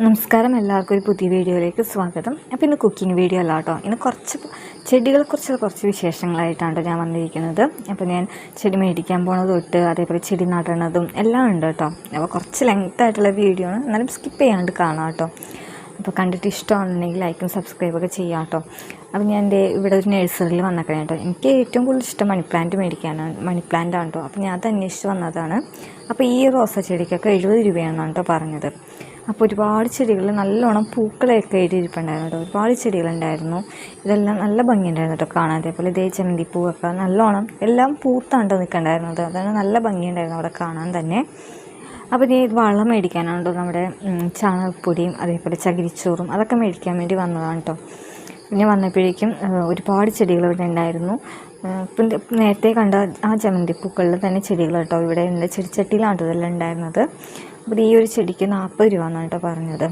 നമസ്കാരം എല്ലാവർക്കും ഒരു പുതിയ വീഡിയോയിലേക്ക് സ്വാഗതം. അപ്പോൾ ഇന്ന് കുക്കിംഗ് വീഡിയോ അല്ല കേട്ടോ. ഇന്ന് കുറച്ച് ചെടികളെക്കുറിച്ചുള്ള കുറച്ച് വിശേഷങ്ങളായിട്ടാണ് ഞാൻ വന്നിരിക്കുന്നത്. അപ്പോൾ ഞാൻ ചെടി മേടിക്കാൻ പോണത് തൊട്ട് അതേപോലെ ചെടി നടണതും എല്ലാം ഉണ്ട് കേട്ടോ. അപ്പോൾ കുറച്ച് ലെങ്ത് ആയിട്ടുള്ള വീഡിയോ ആണ്. എന്നാലും സ്കിപ്പ് ചെയ്യാണ്ട് കാണാം കേട്ടോ. അപ്പോൾ കണ്ടിട്ട് ഇഷ്ടമാണെന്നുണ്ടെങ്കിൽ ലൈക്കും സബ്സ്ക്രൈബൊക്കെ ചെയ്യാം കേട്ടോ. അപ്പോൾ ഞാൻ എന്റെ ഇവിടെ ഒരു നഴ്സറിയിൽ വന്നേക്കണം കേട്ടോ. എനിക്ക് ഏറ്റവും കൂടുതൽ ഇഷ്ടം മണി പ്ലാന്റ് മേടിക്കാനാണ് മണി പ്ലാന്റ് ആണ് കേട്ടോ. അപ്പോൾ ഞാൻ അത് അന്വേഷിച്ച് വന്നതാണ്. അപ്പോൾ ഈ റോസ ചെടിക്കൊക്കെ എഴുപത് രൂപയാണെന്നാണ് കേട്ടോ പറഞ്ഞത്. അപ്പോൾ ഒരുപാട് ചെടികൾ നല്ലോണം പൂക്കളെയൊക്കെ എഴുതിയിരിപ്പുണ്ടായിരുന്നു കേട്ടോ. ഒരുപാട് ചെടികളുണ്ടായിരുന്നു. ഇതെല്ലാം നല്ല ഭംഗിയുണ്ടായിരുന്നു കേട്ടോ കാണാൻ. അതേപോലെ ഇതേ ചെമ്പന്തി പൂവൊക്കെ നല്ലോണം എല്ലാം പൂത്താണ്ടോ നിൽക്കണ്ടായിരുന്നത് അതാണ് നല്ല ഭംഗിയുണ്ടായിരുന്നു അവിടെ കാണാൻ തന്നെ. അപ്പോൾ ഇനി വളം മേടിക്കാനാണ് കേട്ടോ നമ്മുടെ ചാണകപ്പൊടിയും അതേപോലെ ചകിരിച്ചോറും അതൊക്കെ മേടിക്കാൻ വേണ്ടി വന്നതാണ് കേട്ടോ. പിന്നെ വന്നപ്പോഴേക്കും ഒരുപാട് ചെടികൾ ഇവിടെ ഉണ്ടായിരുന്നു. പിന്നെ നേരത്തെ കണ്ട ആ ജമന്തി പൂക്കളിൽ തന്നെ ചെടികൾ കേട്ടോ. ഇവിടെ ഉണ്ട് ചെടിച്ചട്ടിയിലാണ് ഇതെല്ലാം ഉണ്ടായിരുന്നത്. അപ്പോൾ ഈ ഒരു ചെടിക്ക് നാൽപ്പത് രൂപ എന്നാണ് കേട്ടോ പറഞ്ഞത്.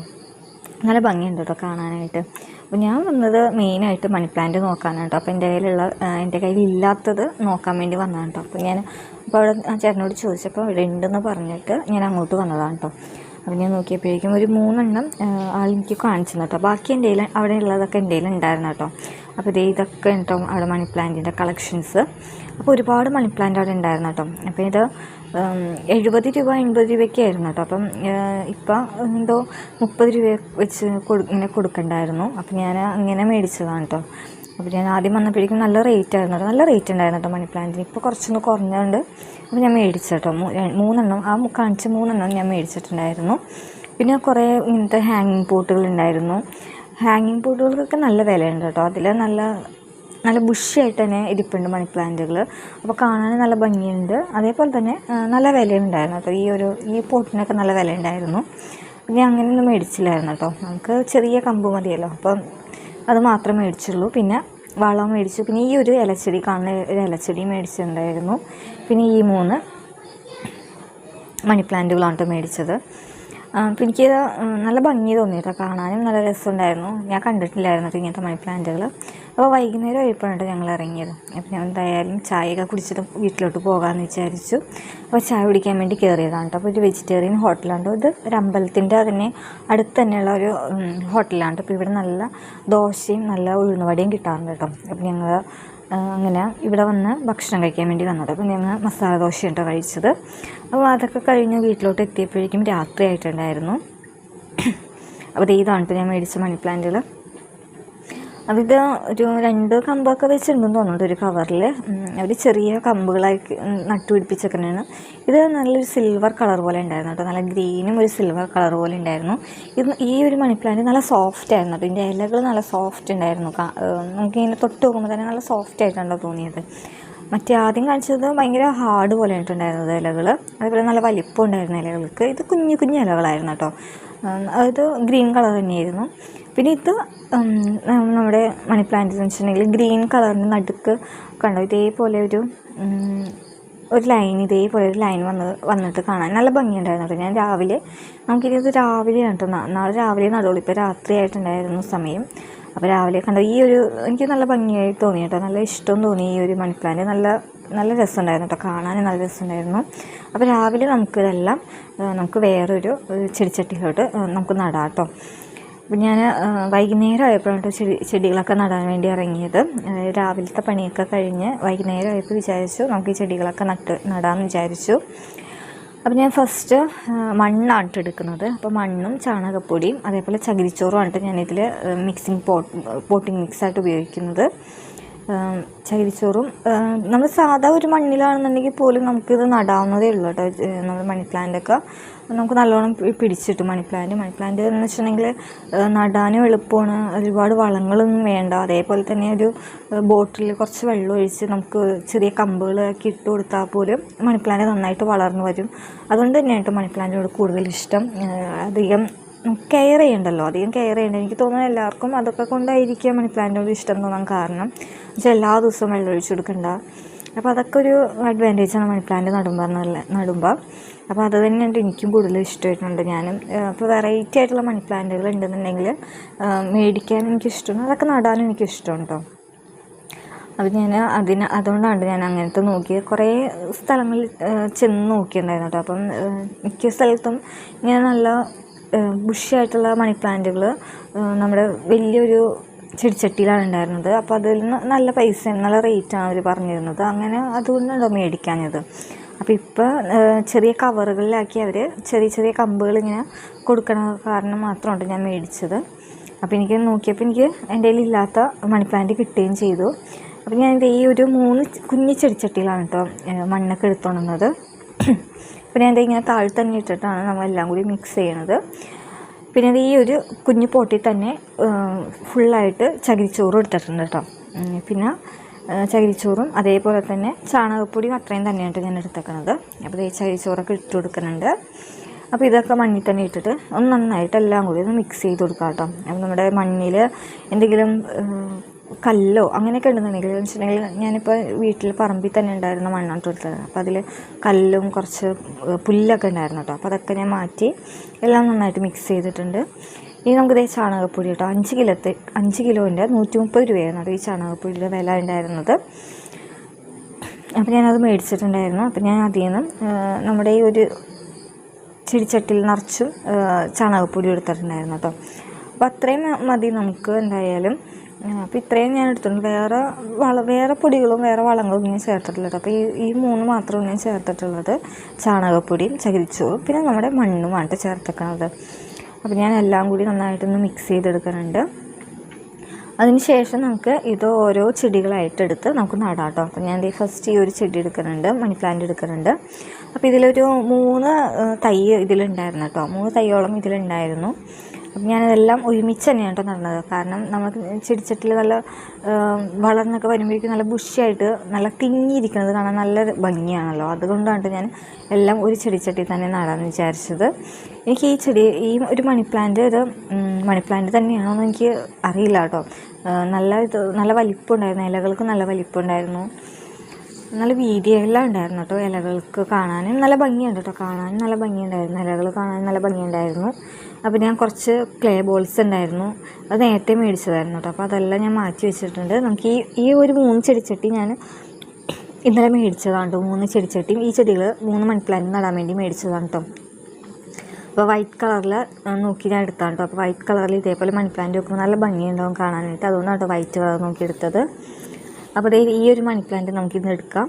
നല്ല ഭംഗിയുണ്ട് കേട്ടോ കാണാനായിട്ട്. അപ്പോൾ ഞാൻ വന്നത് മെയിനായിട്ട് മണി പ്ലാന്റ് നോക്കാനാണ് കേട്ടോ. അപ്പോൾ എന്റെ കയ്യിലുള്ള എന്റെ കയ്യിൽ ഇല്ലാത്തത് നോക്കാൻ വേണ്ടി വന്നതാണ് കേട്ടോ. അപ്പോൾ ഞാൻ അപ്പോൾ അവിടെ ചേട്ടനോട് ചോദിച്ചപ്പോൾ ഇവിടെ ഉണ്ടെന്ന് പറഞ്ഞിട്ട് ഞാൻ അങ്ങോട്ട് വന്നതാണ് കേട്ടോ. അപ്പോൾ ഞാൻ നോക്കിയപ്പോഴേക്കും ഒരു മൂന്നെണ്ണം ആൾ എനിക്ക് കാണിച്ചു കേട്ടോ. ബാക്കി എന്റെ കയ്യിൽ അവിടെ ഉള്ളതൊക്കെ എന്റെ കയ്യിൽ ഉണ്ടായിരുന്നു കേട്ടോ. അപ്പോൾ ഇതേ ഇതൊക്കെ കേട്ടോ അവിടെ മണി പ്ലാന്റിന്റെ കളക്ഷൻസ് അപ്പോൾ ഒരുപാട് മണി പ്ലാന്റ് അവിടെ ഉണ്ടായിരുന്നു കേട്ടോ. അപ്പോൾ ഇത് എഴുപത് രൂപ എൺപത് രൂപയ്ക്കായിരുന്നു കേട്ടോ. അപ്പം ഇപ്പം എന്തോ മുപ്പത് രൂപ വെച്ച് കൊടു ഇങ്ങനെ കൊടുക്കണ്ടായിരുന്നു. അപ്പം ഞാൻ അങ്ങനെ മേടിച്ചതാണ് കേട്ടോ. അപ്പോൾ ഞാൻ ആദ്യം വന്നപ്പോഴേക്കും നല്ല റേറ്റ് ആയിരുന്നു കേട്ടോ. നല്ല റേറ്റ് ഉണ്ടായിരുന്നു കേട്ടോ മണി പ്ലാന്റിന് ഇപ്പോൾ കുറച്ചൊന്ന് കുറഞ്ഞുകൊണ്ട് അപ്പോൾ ഞാൻ മേടിച്ചു കേട്ടോ. മൂന്നെണ്ണം ആ കാണിച്ച മൂന്നെണ്ണം ഞാൻ മേടിച്ചിട്ടുണ്ടായിരുന്നു. പിന്നെ കുറേ ഇങ്ങനത്തെ ഹാങ്ങിങ് പോട്ടുകളുണ്ടായിരുന്നു ഹാങ്ങിങ് പോട്ടുകൾക്കൊക്കെ നല്ല വിലയുണ്ട് കേട്ടോ. അതിൽ നല്ല നല്ല ബുഷിയായിട്ട് തന്നെ ഇരിപ്പുണ്ട് മണി പ്ലാന്റുകൾ അപ്പോൾ കാണാൻ നല്ല ഭംഗിയുണ്ട്. അതേപോലെ തന്നെ നല്ല വിലയുണ്ടായിരുന്നു കേട്ടോ. ഈ ഒരു ഈ പോട്ടിനൊക്കെ നല്ല വില ഉണ്ടായിരുന്നു ഞാൻ അങ്ങനെയൊന്നും മേടിച്ചില്ലായിരുന്നു കേട്ടോ. നമുക്ക് ചെറിയ കമ്പ് മതിയല്ലോ. അപ്പം അത് മാത്രമേ മേടിച്ചുള്ളൂ. പിന്നെ വളം മേടിച്ചു. പിന്നെ ഈ ഒരു ഇലച്ചെടി കാണുന്ന ഒരു ഇലച്ചെടി മേടിച്ചിട്ടുണ്ടായിരുന്നു. പിന്നെ ഈ മൂന്ന് മണി പ്ലാന്റുകളാണ് മേടിച്ചത്. അപ്പം എനിക്ക് നല്ല ഭംഗി തോന്നി കേട്ടോ കാണാനും. നല്ല രസമുണ്ടായിരുന്നു. ഞാൻ കണ്ടിട്ടില്ലായിരുന്നു ഇങ്ങനത്തെ മണി പ്ലാന്റുകൾ അപ്പോൾ വൈകുന്നേരം ആയപ്പോഴാണ് ഞങ്ങൾ ഇറങ്ങിയത് അപ്പോൾ ഞാൻ എന്തായാലും ചായയൊക്കെ കുടിച്ചിട്ട് വീട്ടിലോട്ട് പോകാമെന്ന് വിചാരിച്ചു. അപ്പോൾ ചായ കുടിക്കാൻ വേണ്ടി കയറിയതാണ് കേട്ടോ. അപ്പോൾ ഒരു വെജിറ്റേറിയൻ ഹോട്ടലാണ്. ഇത് ഒരു അമ്പലത്തിന്റെ തന്നെ അടുത്ത് തന്നെയുള്ള ഒരു ഹോട്ടലാണ്. അപ്പോൾ ഇവിടെ നല്ല ദോശയും നല്ല ഉഴുന്നുവടയും കിട്ടാറുണ്ട് കേട്ടോ. അപ്പോൾ ഞങ്ങൾ അങ്ങനെ ഇവിടെ വന്ന് ഭക്ഷണം കഴിക്കാൻ വേണ്ടി വന്നത്. അപ്പോൾ ഞങ്ങൾ മസാല ദോശയാണ് കേട്ടോ കഴിച്ചത്. അപ്പോൾ അതൊക്കെ കഴിഞ്ഞ് വീട്ടിലോട്ട് എത്തിയപ്പോഴേക്കും രാത്രി ആയിട്ടുണ്ടായിരുന്നു അപ്പോൾ ഇതാണ് ഞാൻ മേടിച്ച മണി പ്ലാന്റുകൾ. ഇത് ഒരു രണ്ട് കമ്പൊക്കെ വെച്ചിട്ടുണ്ടെന്ന് തോന്നുന്നുണ്ട് ഒരു കവറിൽ അവർ ചെറിയ കമ്പുകളായി നട്ടുപിടിപ്പിച്ചേക്കുന്നതാണ് ഇത് നല്ലൊരു സിൽവർ കളർ പോലെ ഉണ്ടായിരുന്നു കേട്ടോ. നല്ല ഗ്രീനും ഒരു സിൽവർ കളർ പോലെ ഉണ്ടായിരുന്നു. ഇത് ഈ ഒരു മണി പ്ലാന്റ് നല്ല സോഫ്റ്റ് ആയിരുന്നു. കേട്ടോ ഇതിന്റെ ഇലകൾ നല്ല സോഫ്റ്റ് ഉണ്ടായിരുന്നു. നമുക്കിങ്ങനെ തൊട്ട് നോക്കുമ്പോൾ തന്നെ നല്ല സോഫ്റ്റ് ആയിട്ടുണ്ടോ തോന്നിയത്. മറ്റേ ആദ്യം കാണിച്ചത് ഭയങ്കര ഹാർഡ് പോലെ ആയിട്ടുണ്ടായിരുന്നത് ഇലകൾ അതേപോലെ നല്ല വലിപ്പം ഉണ്ടായിരുന്ന ഇലകൾക്ക്. ഇത് കുഞ്ഞു കുഞ്ഞു ഇലകളായിരുന്നു കേട്ടോ. അത് ഗ്രീൻ കളർ തന്നെയായിരുന്നു. പിന്നെ ഇത് നമ്മുടെ മണി പ്ലാന്റ് എന്ന് വെച്ചിട്ടുണ്ടെങ്കിൽ ഗ്രീൻ കളറിന്റെ നടുക്ക് കണ്ടോ? ഇതേപോലെ ഒരു ഒരു ലൈൻ ഇതേപോലെ ഒരു ലൈൻ വന്ന് വന്നിട്ട് കാണാൻ നല്ല ഭംഗിയുണ്ടായിരുന്നു ഞാൻ രാവിലെ നമുക്കിത് രാവിലെ കേട്ടോ. നാ- നാളെ രാവിലെ നടുള്ളൂ. ഇപ്പോൾ രാത്രി ആയിട്ടുണ്ടായിരുന്നു സമയം. അപ്പോൾ രാവിലെ കണ്ടോ ഈ ഒരു എനിക്ക് നല്ല ഭംഗിയായി തോന്നി കേട്ടോ. നല്ല ഇഷ്ടം തോന്നി ഈ ഒരു മണി പ്ലാന്റ്. നല്ല നല്ല രസമുണ്ടായിരുന്നു കേട്ടോ. കാണാൻ നല്ല രസമുണ്ടായിരുന്നു. അപ്പോൾ രാവിലെ നമുക്കിതെല്ലാം നമുക്ക് വേറൊരു ഒരു ചെടിച്ചട്ടിയിലോട്ട് നമുക്ക് നടാം കേട്ടോ. അപ്പം ഞാൻ വൈകുന്നേരം ആയപ്പോഴാണ് ചെടി ചെടികളൊക്കെ നടാൻ വേണ്ടി ഇറങ്ങിയത്. രാവിലത്തെ പണിയൊക്കെ കഴിഞ്ഞ് വൈകുന്നേരം ആയപ്പോൾ വിചാരിച്ചു നമുക്ക് ഈ ചെടികളൊക്കെ നട്ട് നടാമെന്ന് വിചാരിച്ചു. അപ്പം ഞാൻ ഫസ്റ്റ് മണ്ണാണ് എടുക്കുന്നത്. അപ്പോൾ മണ്ണും ചാണകപ്പൊടിയും അതേപോലെ ചകിരിച്ചോറുമാണ് ട്ടോ ഞാനിതിൽ മിക്സിങ് പോട്ട് പോട്ടിങ് മിക്സായിട്ട് ഉപയോഗിക്കുന്നത്. ചകിരിച്ചോറും. നമ്മൾ സാധാ ഒരു മണ്ണിലാണെന്നുണ്ടെങ്കിൽ പോലും നമുക്കിത് നടാവുന്നതേ ഉള്ളൂ കേട്ടോ. നമ്മൾ മണി പ്ലാന്റൊക്കെ. നമുക്ക് നല്ലോണം പിടിച്ചിട്ട് മണി പ്ലാന്റ്. മണി പ്ലാന്റ് എന്ന് വെച്ചിട്ടുണ്ടെങ്കിൽ നടാനും എളുപ്പമാണ്. ഒരുപാട് വളങ്ങളൊന്നും വേണ്ട. അതേപോലെ തന്നെ ഒരു ബോട്ടിൽ കുറച്ച് വെള്ളം ഒഴിച്ച് നമുക്ക് ചെറിയ കമ്പുകളൊക്കെ ഇട്ട് കൊടുത്താൽ പോലും മണി പ്ലാന്റ് നന്നായിട്ട് വളർന്നു വരും. അതുകൊണ്ട് തന്നെയാണ് കേട്ടോ മണി പ്ലാന്റിനോട് കൂടുതൽ ഇഷ്ടം. അധികം കെയർ ചെയ്യണ്ടല്ലോ? അധികം കെയർ ചെയ്യണ്ട. എനിക്ക് തോന്നുന്നു എല്ലാവർക്കും അതൊക്കെ കൊണ്ടായിരിക്കും മണി പ്ലാന്റിനോട് ഇഷ്ടം തോന്നാൻ കാരണം. എന്നുവെച്ചാൽ എല്ലാ ദിവസവും വെള്ളം ഒഴിച്ചു കൊടുക്കണ്ട. അപ്പോൾ അതൊക്കെ ഒരു അഡ്വാന്റേജാണ് മണി പ്ലാന്റ് നടുമ്പോൾ നല്ല നടുമ്പോൾ അപ്പോൾ അത് തന്നെയാണ് എനിക്കും കൂടുതൽ ഇഷ്ടമായിട്ടുണ്ട് ഞാനും. അപ്പോൾ വെറൈറ്റി ആയിട്ടുള്ള മണി പ്ലാന്റുകൾ ഉണ്ടെന്നുണ്ടെങ്കിൽ മേടിക്കാൻ എനിക്കിഷ്ടമാണ്. അതൊക്കെ നടാനും എനിക്കിഷ്ടമാണ് കേട്ടോ അപ്പോൾ ഞാൻ അതിന് അതുകൊണ്ടാണ് ഞാൻ അങ്ങനത്തെ നോക്കി കുറേ സ്ഥലങ്ങളിൽ ചെന്ന് നോക്കിയിട്ടുണ്ടായിരുന്നു കേട്ടോ അപ്പം മിക്ക സ്ഥലത്തും ഇങ്ങനെ നല്ല ബുഷിയായിട്ടുള്ള മണി പ്ലാന്റുകൾ നമ്മുടെ വലിയൊരു ചെടിച്ചട്ടിയിലാണ് ഉണ്ടായിരുന്നത്. അപ്പോൾ അതിൽ നിന്ന് നല്ല പൈസ നല്ല റേറ്റാണ് അവർ പറഞ്ഞിരുന്നത്. അങ്ങനെ അതുകൊണ്ടാണ് മേടിക്കാഞ്ഞത്. അപ്പോൾ ഇപ്പോൾ ചെറിയ കവറുകളിലാക്കി അവർ ചെറിയ ചെറിയ കമ്പുകൾ ഇങ്ങനെ കൊടുക്കണ കാരണം മാത്രമുണ്ട് ഞാൻ മേടിച്ചത്. അപ്പോൾ എനിക്ക് നോക്കിയപ്പോൾ എനിക്ക് എന്റെ കയ്യിൽ ഇല്ലാത്ത മണി പ്ലാന്റ് കിട്ടുകയും ചെയ്തു. അപ്പോൾ ഞാൻ ഈ ഒരു മൂന്ന് കുഞ്ഞു ചെടിച്ചട്ടിയിലാണ് കേട്ടോ മണ്ണൊക്കെ എടുത്തോണ്ടുന്നത് അപ്പോൾ എന്താ ഇങ്ങനെ താഴെ തന്നെ ഇട്ടിട്ടാണ് നമ്മളെല്ലാം കൂടി മിക്സ് ചെയ്യണത്. പിന്നെ ഈ ഒരു കുഞ്ഞു പോട്ടിൽ തന്നെ ഫുള്ളായിട്ട് ചകിരിച്ചോറും എടുത്തിട്ടുണ്ട് കേട്ടോ പിന്നെ ചകിരിച്ചോറും അതേപോലെ തന്നെ ചാണകപ്പൊടിയും അത്രയും തന്നെയായിട്ട് ഞാൻ എടുത്തേക്കണത്. അപ്പോൾ ഈ ചകിരിച്ചോറൊക്കെ ഇട്ട് കൊടുക്കുന്നുണ്ട്. അപ്പോൾ ഇതൊക്കെ മണ്ണിൽ തന്നെ ഇട്ടിട്ട് ഒന്ന് നന്നായിട്ട് എല്ലാം കൂടി ഒന്ന് മിക്സ് ചെയ്ത് കൊടുക്കാം കേട്ടോ അപ്പോൾ നമ്മുടെ മണ്ണിൽ എന്തെങ്കിലും കല്ലോ അങ്ങനെയൊക്കെ ഉണ്ടെന്നുണ്ടെങ്കിൽ വെച്ചിട്ടുണ്ടെങ്കിൽ ഞാനിപ്പോൾ വീട്ടിൽ പറമ്പിൽ തന്നെ ഉണ്ടായിരുന്ന മണ്ണാണ് കൊടുത്തത് അപ്പോൾ അതിൽ കല്ലും കുറച്ച് പുല്ലൊക്കെ ഉണ്ടായിരുന്നു കേട്ടോ അപ്പോൾ അതൊക്കെ ഞാൻ മാറ്റി എല്ലാം നന്നായിട്ട് മിക്സ് ചെയ്തിട്ടുണ്ട്. ഇനി നമുക്ക് ഇതേ ചാണകപ്പൊടി കേട്ടോ അഞ്ച് കിലോത്തെ അഞ്ച് കിലോന്റെ നൂറ്റി മുപ്പത് രൂപയായിരുന്നു കേട്ടോ ഈ ചാണകപ്പൊടിയുടെ വില ഉണ്ടായിരുന്നത്. അപ്പോൾ ഞാനത് മേടിച്ചിട്ടുണ്ടായിരുന്നു. അപ്പോൾ ഞാൻ അതിൽ നിന്നും നമ്മുടെ ഈ ഒരു ചെടിച്ചട്ടിയിൽ നിറച്ചും ചാണകപ്പൊടി എടുത്തിട്ടുണ്ടായിരുന്നു കേട്ടോ അപ്പോൾ അത്രയും മതി നമുക്ക് എന്തായാലും. അപ്പോൾ ഇത്രയും ഞാൻ എടുത്തിട്ടുണ്ട്. വേറെ വള വേറെ പൊടികളും വേറെ വളങ്ങളും ഞാൻ ചേർത്തിട്ടുള്ളത്. അപ്പോൾ ഈ ഈ മൂന്ന് മാത്രമാണ് ഞാൻ ചേർത്തിട്ടുള്ളത്. ചാണകപ്പൊടിയും ചകിരിച്ചോറും പിന്നെ നമ്മുടെ മണ്ണുമാണ് ചേർത്തേക്കണത്. അപ്പോൾ ഞാൻ എല്ലാം കൂടി നന്നായിട്ടൊന്ന് മിക്സ് ചെയ്തെടുക്കുന്നുണ്ട്. അതിനുശേഷം നമുക്ക് ഇത് ഓരോ ചെടികളായിട്ട് എടുത്ത് നമുക്ക് നടാം കേട്ടോ അപ്പോൾ ഞാൻ ഫസ്റ്റ് ഈ ഒരു ചെടി എടുക്കുന്നുണ്ട് മണി പ്ലാന്റ് എടുക്കുന്നുണ്ട്. അപ്പോൾ ഇതിലൊരു മൂന്ന് തൈ ഇതിലുണ്ടായിരുന്നു കേട്ടോ മൂന്ന് തൈയോളം ഇതിലുണ്ടായിരുന്നു. അപ്പം ഞാനതെല്ലാം ഒരുമിച്ച് തന്നെയാണ് കേട്ടോ നടന്നത്. കാരണം നമുക്ക് ചെടിച്ചട്ടിൽ നല്ല വളർന്നൊക്കെ വരുമ്പോഴേക്കും നല്ല ബുഷിയായിട്ട് നല്ല തിങ്ങിയിരിക്കുന്നത് കാണാൻ നല്ല ഭംഗിയാണല്ലോ. അതുകൊണ്ടാണ് ഞാൻ എല്ലാം ഒരു ചെടിച്ചട്ടി തന്നെ നടാമെന്ന് വിചാരിച്ചത്. എനിക്ക് ഈ ചെടി ഈ ഒരു മണി പ്ലാന്റ് ഇത് മണി പ്ലാന്റ് തന്നെയാണോ എനിക്ക് അറിയില്ല കേട്ടോ. നല്ല ഇത് നല്ല വലിപ്പമുണ്ടായിരുന്നു. ഇലകൾക്ക് നല്ല വലിപ്പമുണ്ടായിരുന്നു. നല്ല വീതിയെല്ലാം ഉണ്ടായിരുന്നു കേട്ടോ ഇലകൾക്ക് കാണാനും. നല്ല ഭംഗിയുണ്ട് കേട്ടോ കാണാനും. നല്ല ഭംഗിയുണ്ടായിരുന്നു. ഇലകൾ കാണാനും നല്ല ഭംഗിയുണ്ടായിരുന്നു. അപ്പോൾ ഞാൻ കുറച്ച് ക്ലേ ബോൾസ് ഉണ്ടായിരുന്നു. അത് നേരത്തെ മേടിച്ചതായിരുന്നു കേട്ടോ അപ്പോൾ അതെല്ലാം ഞാൻ മാറ്റി വെച്ചിട്ടുണ്ട്. നമുക്ക് ഈ ഈ ഒരു മൂന്ന് ചെടിച്ചട്ടി ഞാൻ ഇന്നലെ മേടിച്ചതാണ് കേട്ടോ മൂന്ന് ചെടിച്ചട്ടിയും ഈ ചെടികൾ മൂന്ന് മണി പ്ലാന്റ് നടാൻ വേണ്ടി മേടിച്ചതാണ് കേട്ടോ അപ്പോൾ വൈറ്റ് കളറിൽ നോക്കി ഞാൻ എടുത്താണ് കേട്ടോ അപ്പോൾ വൈറ്റ് കളറിൽ ഇതേപോലെ മണി പ്ലാന്റ് വെക്കുമ്പോൾ നല്ല ഭംഗിയുണ്ടാവും കാണാനായിട്ട്. അതുകൊണ്ടാണ് കേട്ടോ വൈറ്റ് കളർ നോക്കി എടുത്തത്. അപ്പോൾ ദേ ഈ ഒരു മണി പ്ലാന്റ് നമുക്കിന്ന് എടുക്കാം.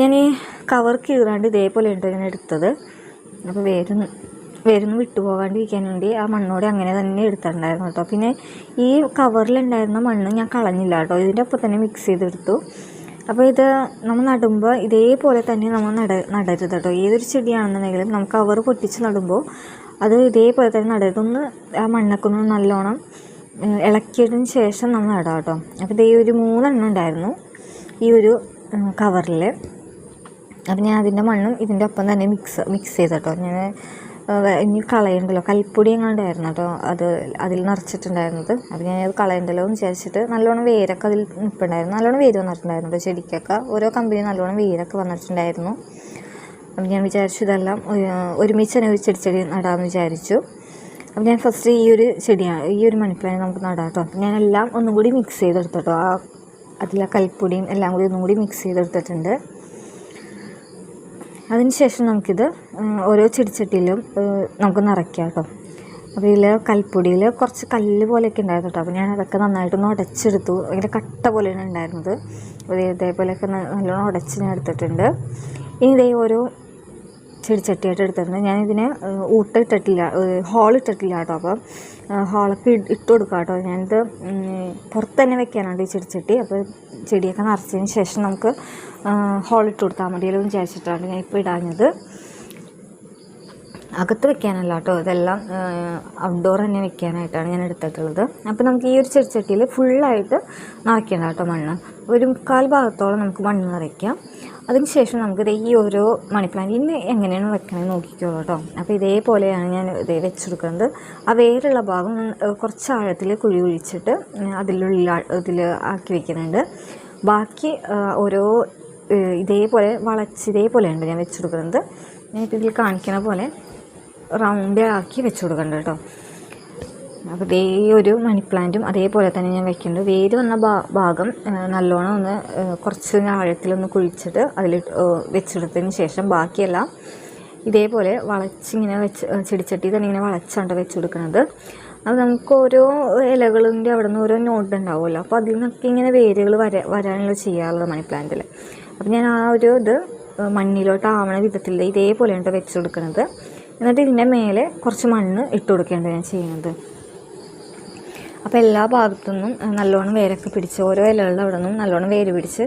ഞാൻ ഈ കവർ കീറാണ്ട് ഇതേപോലെ ഉണ്ട് ഞാൻ എടുത്തത്. അപ്പോൾ വേരൊന്ന് വേരൊന്നും വിട്ടുപോകാണ്ടിരിക്കാൻ വേണ്ടി ആ മണ്ണോടെ അങ്ങനെ തന്നെ എടുത്തിട്ടുണ്ടായിരുന്നു കേട്ടോ. പിന്നെ ഈ കവറിലുണ്ടായിരുന്ന മണ്ണ് ഞാൻ കളഞ്ഞില്ല കേട്ടോ. ഇതിന്റെ ഒപ്പം തന്നെ മിക്സ് ചെയ്തെടുത്തു. അപ്പോൾ ഇത് നമ്മൾ നടുമ്പോൾ ഇതേപോലെ തന്നെ നമ്മൾ നട നടരുത് കേട്ടോ. ഏതൊരു ചെടിയാണെന്നുണ്ടെങ്കിലും നമുക്ക് കവർ പൊട്ടിച്ച് നടുമ്പോൾ അത് ഇതേപോലെ തന്നെ നടരുത്. ഒന്ന് ആ മണ്ണൊക്കെ ഒന്ന് നല്ലോണം ഇളക്കിയതിന് ശേഷം നമ്മൾ ഇടാം കേട്ടോ. അപ്പോൾ ഇതേ ഒരു മൂന്നെണ്ണം ഉണ്ടായിരുന്നു. ഈ ഒരു കവറിൽ അപ്പം ഞാൻ അതിന്റെ മണ്ണും ഇതിന്റെ ഒപ്പം തന്നെ മിക്സ് മിക്സ് ചെയ്ത് കേട്ടോ. ഞാൻ ഇനി കളയണ്ടല്ലോ. കൽപ്പൊടി എങ്ങാണ്ടായിരുന്നു കേട്ടോ. അത് അതിൽ നിറച്ചിട്ടുണ്ടായിരുന്നത്. അപ്പം ഞാൻ അത് കളയണ്ടല്ലോ എന്ന് വിചാരിച്ചിട്ട് നല്ലോണം വേരൊക്കെ അതിൽ നിൽപ്പുണ്ടായിരുന്നു നല്ലോണം വേര് വന്നിട്ടുണ്ടായിരുന്നു. കേട്ടോ ചെടിക്കൊക്കെ ഓരോ കമ്പനി നല്ലോണം വേരൊക്കെ വന്നിട്ടുണ്ടായിരുന്നു. അപ്പം ഞാൻ വിചാരിച്ചു ഇതെല്ലാം ഒരുമിച്ച് തന്നെ ഒരു ചെടിച്ചെടി ചെടി നടാമെന്ന് വിചാരിച്ചു. അപ്പം ഞാൻ ഫസ്റ്റ് ഈ ഒരു ചെടിയാണ് ഈ ഒരു മണിപ്ലാന്റ് നമുക്ക് നടാം കേട്ടോ ഞാൻ എല്ലാം ഒന്നും കൂടി മിക്സ് ചെയ്തെടുത്തോ ആ അതിലെ കൽപ്പൊടിയും എല്ലാം കൂടി ഒന്നും കൂടി മിക്സ് ചെയ്തെടുത്തിട്ടുണ്ട്. അതിനുശേഷം നമുക്കിത് ഓരോ ചെടിച്ചട്ടിയിലും നമുക്ക് നിറയ്ക്കാം കേട്ടോ അപ്പോൾ ഇതിൽ കൽപ്പൊടിയിൽ കുറച്ച് കല്ല് പോലെയൊക്കെ ഉണ്ടായിരുന്നു കേട്ടോ അപ്പോൾ ഞാൻ അതൊക്കെ നന്നായിട്ടൊന്ന് ഉടച്ചെടുത്തു. ഭയങ്കര കട്ട പോലെയാണ് ഉണ്ടായിരുന്നത്. ഇതേപോലെയൊക്കെ നല്ലോണം ഉടച്ച് ഞാൻ എടുത്തിട്ടുണ്ട്. ഇനി ഇതേ ഓരോ ചെടിച്ചട്ടിയായിട്ട് എടുത്തിട്ടുണ്ട് ഞാനിതിന് ഏഹ്, ഊട്ട ഇട്ടിട്ടില്ല ഹോൾ ഇട്ടിട്ടില്ല കേട്ടോ അപ്പം. ഹോളൊക്കെ ഇട്ട് കൊടുക്കാം കേട്ടോ. ഞാനിത് പുറത്ത് തന്നെ വെക്കാനുണ്ട് ഈ ചെടിച്ചട്ടി അപ്പോൾ ചെടിയൊക്കെ നിറച്ചതിന് ശേഷം നമുക്ക് ഹോൾ ഇട്ട് കൊടുത്താൽ മതിയല്ലോ എന്ന് വിചാരിച്ചിട്ടാണ് ഞാൻ ഇപ്പോൾ ഇടാഞ്ഞത്. അകത്ത് വെക്കാനല്ല കേട്ടോ. ഇതെല്ലാം ഔട്ട്ഡോർ തന്നെ വെക്കാനായിട്ടാണ് ഞാൻ എടുത്തിട്ടുള്ളത്. അപ്പോൾ നമുക്ക് ഈ ഒരു ചെടിച്ചട്ടിയിൽ ഫുള്ളായിട്ട് നിറയ്ക്കണം കേട്ടോ മണ്ണ്. ഒരു കാൽ ഭാഗത്തോളം നമുക്ക് മണ്ണ് നിറയ്ക്കാം. അതിനുശേഷം നമുക്ക് ഈ ഒരു മണി പ്ലാന്റ് ഇന്ന് എങ്ങനെയാണ് വെക്കണമെന്ന് നോക്കിക്കോളൂ കേട്ടോ അപ്പോൾ ഇതേപോലെയാണ് ഞാൻ ഇതേ വെച്ചെടുക്കുന്നത്. ആ വേരുള്ള ഭാഗം കുറച്ച് ആഴത്തിൽ കുഴി കുഴിച്ചിട്ട് അതിലുള്ള ഇതിൽ ആക്കി വെക്കുന്നുണ്ട്. ബാക്കി ഓരോ ഇതേപോലെ വളച്ച് ഇതേപോലെയുണ്ട് ഞാൻ വെച്ചെടുക്കുന്നത്. ഞാനിപ്പോൾ ഇതിൽ കാണിക്കുന്ന പോലെ റൗണ്ട് ആക്കി വെച്ച് കൊടുക്കണ്ട കേട്ടോ അപ്പോൾ ഇതേ ഒരു മണി പ്ലാന്റും അതേപോലെ തന്നെ ഞാൻ വെക്കുന്നുണ്ട് വേര് വന്ന ഭാഗം നല്ലോണം ഒന്ന് കുറച്ച് ആഴത്തിലൊന്ന് കുഴിച്ചിട്ട് അതിൽ വെച്ചെടുത്തതിന് ശേഷം ബാക്കിയെല്ലാം ഇതേപോലെ വളച്ചിങ്ങനെ വെച്ച് ചെടിച്ചട്ടി തന്നെ ഇങ്ങനെ വളച്ചാണ്ട് വെച്ച് കൊടുക്കുന്നത് അത് നമുക്ക് ഓരോ ഇലകളിന്റെ അവിടെ നിന്ന് ഓരോ നോട്ട് ഉണ്ടാവുമല്ലോ. അപ്പോൾ അതിൽ നിന്നൊക്കെ ഇങ്ങനെ വേരുകൾ വര വരാനുള്ള ചെയ്യാറുള്ളത് മണി പ്ലാന്റിൽ അപ്പോൾ ഞാൻ ആ ഒരു ഇത് മണ്ണിലോട്ട് ആവണ വിധത്തിൽ ഇതേപോലെയാണ് വെച്ച് കൊടുക്കുന്നത് എന്നിട്ട് ഇതിന്റെ മേലെ കുറച്ച് മണ്ണ് ഇട്ട് കൊടുക്കേണ്ട ഞാൻ ചെയ്യുന്നത് അപ്പോൾ എല്ലാ ഭാഗത്തു നിന്നും നല്ലോണം വേരൊക്കെ പിടിച്ച് ഓരോ ഇലകളുടെ അവിടെ നിന്നും നല്ലോണം വേര് പിടിച്ച്